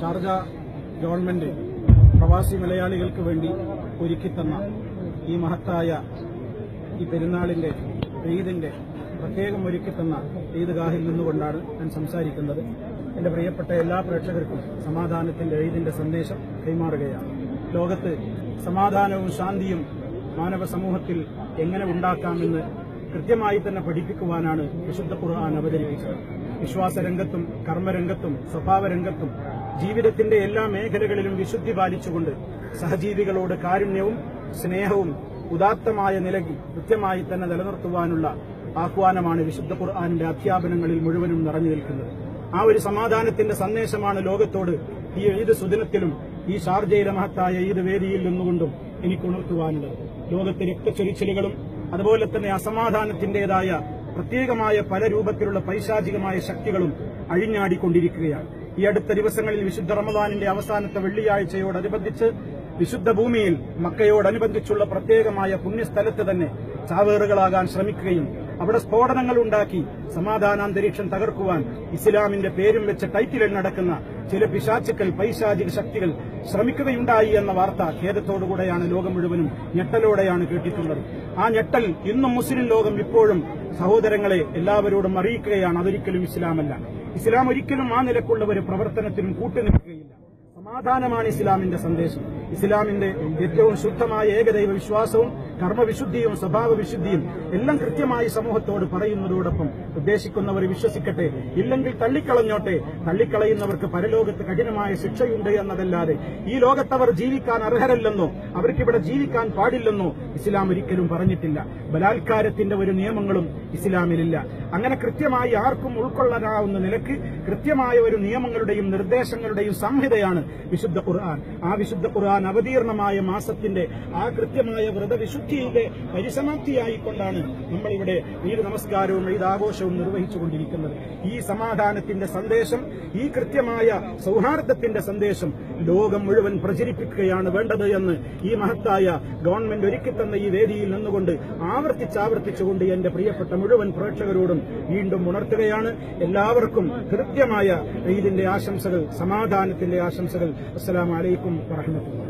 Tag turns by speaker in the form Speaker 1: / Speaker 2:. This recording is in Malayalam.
Speaker 1: ഷാർജ ഗവൺമെന്റ് പ്രവാസി മലയാളികൾക്ക് വേണ്ടി ഒരുക്കിത്തന്ന ഈ മഹത്തായ ഈ പെരുന്നാളിന്റെ ഈദിന്റെ പ്രത്യേകം ഒരുക്കിത്തന്ന ഈദ്ഗാഹിൽ നിന്നുകൊണ്ടാണ് ഞാൻ സംസാരിക്കുന്നത്. എന്റെ പ്രിയപ്പെട്ട എല്ലാ പ്രേക്ഷകർക്കും സമാധാനത്തിന്റെ ഈദിന്റെ സന്ദേശം കൈമാറുകയാണ്. ലോകത്ത് സമാധാനവും ശാന്തിയും മാനവ സമൂഹത്തിൽ എങ്ങനെ ഉണ്ടാക്കാമെന്ന് കൃത്യമായി തന്നെ പഠിപ്പിക്കുവാനാണ് വിശുദ്ധ ഖുർആൻ അവതരിപ്പിച്ചത്. വിശ്വാസരംഗത്തും കർമ്മരംഗത്തും സ്വഭാവരംഗത്തും ജീവിതത്തിന്റെ എല്ലാ മേഖലകളിലും വിശുദ്ധി പാലിച്ചുകൊണ്ട് സഹജീവികളോട് കാരുണ്യവും സ്നേഹവും ഉദാത്തമായ നിലയ്ക്ക് കൃത്യമായി തന്നെ നിലനിർത്തുവാനുള്ള ആഹ്വാനമാണ് വിശുദ്ധ ഖുർആാനിന്റെ അധ്യാപനങ്ങളിൽ മുഴുവനും നിറഞ്ഞു നിൽക്കുന്നത്. ആ ഒരു സമാധാനത്തിന്റെ സന്ദേശമാണ് ലോകത്തോട് ഈ ഈദ് സുദിനത്തിലും ഈ ഷാർജയിലെ മഹത്തായ ഈദ് വേദിയിൽ നിന്നുകൊണ്ടും എനിക്ക് ഉണർത്തുവാനുള്ളത്. ലോകത്തെ രക്തച്ചൊരിച്ചിലുകളും അതുപോലെ തന്നെ അസമാധാനത്തിന്റേതായ പ്രത്യേകമായ പല രൂപത്തിലുള്ള പൈശാചികമായ ശക്തികളും അഴിഞ്ഞാടിക്കൊണ്ടിരിക്കുകയാണ്. ഈ അടുത്ത ദിവസങ്ങളിൽ വിശുദ്ധ റമദാനിന്റെ അവസാനത്തെ വെള്ളിയാഴ്ചയോടനുബന്ധിച്ച് വിശുദ്ധ ഭൂമിയിൽ മക്കയോടനുബന്ധിച്ചുള്ള പ്രത്യേകമായ പുണ്യസ്ഥലത്ത് തന്നെ ചാവേറുകളാകാൻ ശ്രമിക്കുകയും അവിടെ സ്ഫോടനങ്ങൾ ഉണ്ടാക്കി സമാധാനാന്തരീക്ഷം തകർക്കുവാൻ ഇസ്ലാമിന്റെ പേരും വെച്ച് ടൈറ്റിലിൽ നടക്കുന്ന ചില പിശാചുക്കൾ പൈശാചിക ശക്തികൾ ശ്രമിക്കുകയുണ്ടായി എന്ന വാർത്ത ഖേദത്തോടുകൂടെയാണ് ലോകം മുഴുവനും ഞെട്ടലോടെയാണ് കേട്ടിട്ടുള്ളത്. ആ ഞെട്ടൽ ഇന്നും മുസ്ലിം ലോകം ഇപ്പോഴും സഹോദരങ്ങളെ എല്ലാവരോടും അറിയിക്കുകയാണ്. അതൊരിക്കലും ഇസ്ലാമല്ല. ഇസ്ലാം ഒരിക്കലും ആ നിലക്കുള്ള ഒരു പ്രവർത്തനത്തിനും കൂട്ടുനിൽക്കുകയില്ല. സമാധാനമാണ് ഇസ്ലാമിന്റെ സന്ദേശം. ഇസ്ലാമിന്റെ ഏറ്റവും ശുദ്ധമായ ഏകദൈവ വിശ്വാസവും കർമ്മവിശുദ്ധിയും സ്വഭാവ വിശുദ്ധിയും എല്ലാം കൃത്യമായി സമൂഹത്തോട് പറയുന്നതോടൊപ്പം ഉദ്ദേശിക്കുന്നവർ വിശ്വസിക്കട്ടെ. ഇല്ലെങ്കിൽ തള്ളിക്കളഞ്ഞോട്ടെ. തള്ളിക്കളയുന്നവർക്ക് പരലോകത്ത് കഠിനമായ ശിക്ഷയുണ്ട് എന്നതല്ലാതെ ഈ ലോകത്തവർ ജീവിക്കാൻ അർഹരല്ലെന്നോ അവർക്കിവിടെ ജീവിക്കാൻ പാടില്ലെന്നോ ഇസ്ലാം ഒരിക്കലും പറഞ്ഞിട്ടില്ല. ബലാത്കാരത്തിന്റെ ഒരു നിയമങ്ങളും ഇസ്ലാമിലില്ല. അങ്ങനെ കൃത്യമായി ആർക്കും ഉൾക്കൊള്ളാനാവുന്ന നിലയ്ക്ക് കൃത്യമായ ഒരു നിയമങ്ങളുടെയും നിർദ്ദേശങ്ങളുടെയും സംഹിതയാണ് വിശുദ്ധ ഖുർആൻ. ആ വിശുദ്ധ ഖുർആൻ അവതീർണമായ മാസത്തിന്റെ ആ കൃത്യമായ വ്രതവിശുദ്ധിയുടെ പരിസമാപ്തിയായിക്കൊണ്ടാണ് നമ്മളിവിടെ ഈദ് നമസ്കാരവും ഈദ് ആഘോഷവും നിർവഹിച്ചുകൊണ്ടിരിക്കുന്നത്. ഈ സമാധാനത്തിന്റെ സന്ദേശം ഈ കൃത്യമായ സൗഹാർദ്ദത്തിന്റെ സന്ദേശം ലോകം മുഴുവൻ പ്രചരിപ്പിക്കുകയാണ് വേണ്ടത് എന്ന് ഈ മഹത്തായ ഗവൺമെന്റ് ഒരുക്കിത്തന്ന ഈ വേദിയിൽ നിന്നുകൊണ്ട് ആവർത്തിച്ചാവർത്തിച്ചുകൊണ്ട് എന്റെ പ്രിയപ്പെട്ട മുഴുവൻ പ്രേക്ഷകരോടും വീണ്ടും ഉണർത്തുകയാണ്. എല്ലാവർക്കും കൃത്യമായ ഈദിന്റെ ആശംസകൾ സമാധാനത്തിന്റെ ആശംസകൾ. അസ്സലാമലൈക്കും വറഹമത്തുള്ള